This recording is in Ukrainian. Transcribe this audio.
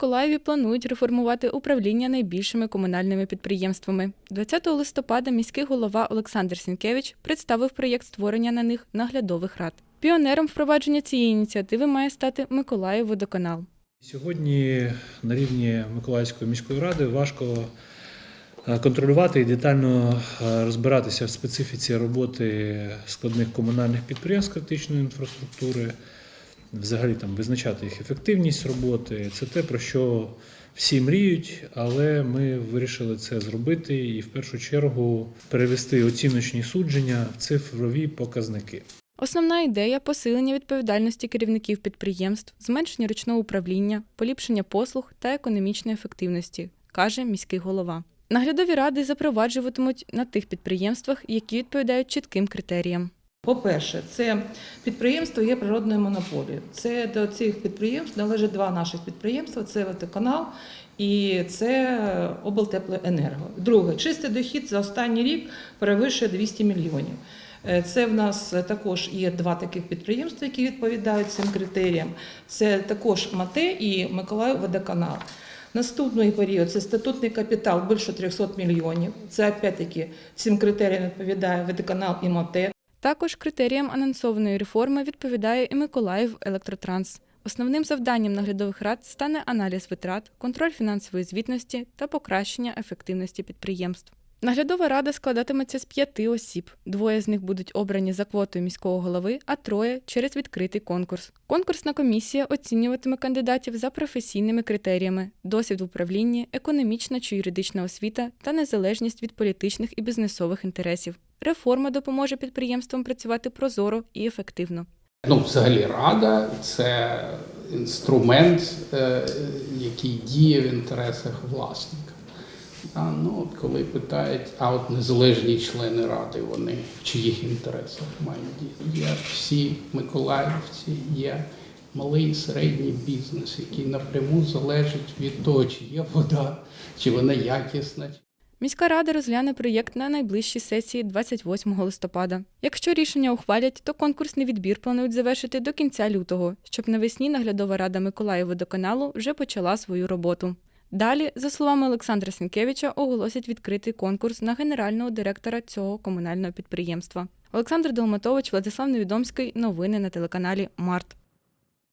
Миколаєві планують реформувати управління найбільшими комунальними підприємствами. 20 листопада міський голова Олександр Сінкевич представив проєкт створення на них наглядових рад. Піонером впровадження цієї ініціативи має стати Миколаївводоканал. Сьогодні на рівні Миколаївської міської ради важко е, контролювати і детально е, розбиратися в специфіці роботи складних комунальних підприємств критичної інфраструктури, взагалі там визначати їх ефективність роботи. Це те, про що всі мріють, але ми вирішили це зробити і в першу чергу перевести оціночні судження в цифрові показники. Основна ідея посилення відповідальності керівників підприємств, зменшення ручного управління, поліпшення послуг та економічної ефективності, каже міський голова. Наглядові ради запроваджуватимуть на тих підприємствах, які відповідають чітким критеріям. По-перше, це підприємство є природною монополією. Це до цих підприємств належать два наших підприємства: це водоканал і це облтеплоенерго. Друге, чистий дохід за останній рік перевищує 200 мільйонів. Е, Це в нас також є два таких підприємства, які відповідають цим критеріям. Це також МАТЕ і Миколаїв водоканал. Наступний період це статутний капітал більше 300 мільйонів. Це опять-таки цим критеріям відповідає водоканал і МАТЕ. Також критеріям анонсованої реформи відповідає і Миколаїв Електротранс. Основним завданням наглядових рад стане аналіз витрат, контроль фінансової звітності та покращення ефективності підприємств. Наглядова рада складатиметься з п'яти осіб. Двоє з них будуть обрані за квотою міського голови, а троє через відкритий конкурс. Конкурсна комісія оцінюватиме кандидатів за професійними критеріями: досвід в управлінні, економічна чи юридична освіта та незалежність від політичних і бізнесових інтересів. Реформа допоможе підприємствам працювати прозоро і ефективно. Ну, взагалі, рада це інструмент, е, який діє в інтересах власника. А, ну, от коли питають, а от незалежні члени ради, вони в чиїх інтересах мають діяти? Є всі миколаївці, є малий і середній бізнес, який напряму залежить від того, чи є вода, чи вона якісна. Міська рада розгляне проєкт на найближчій сесії 28 листопада. Якщо рішення ухвалять, то конкурсний відбір планують завершити до кінця лютого, щоб навесні наглядова рада Миколаєводоканалу вже почала свою роботу. Далі, за словами Олександра Сінкевича, оголосять відкритий конкурс на генерального директора цього комунального підприємства. Олександр Долматович, Владислав Невідомський. Новини на телеканалі Март.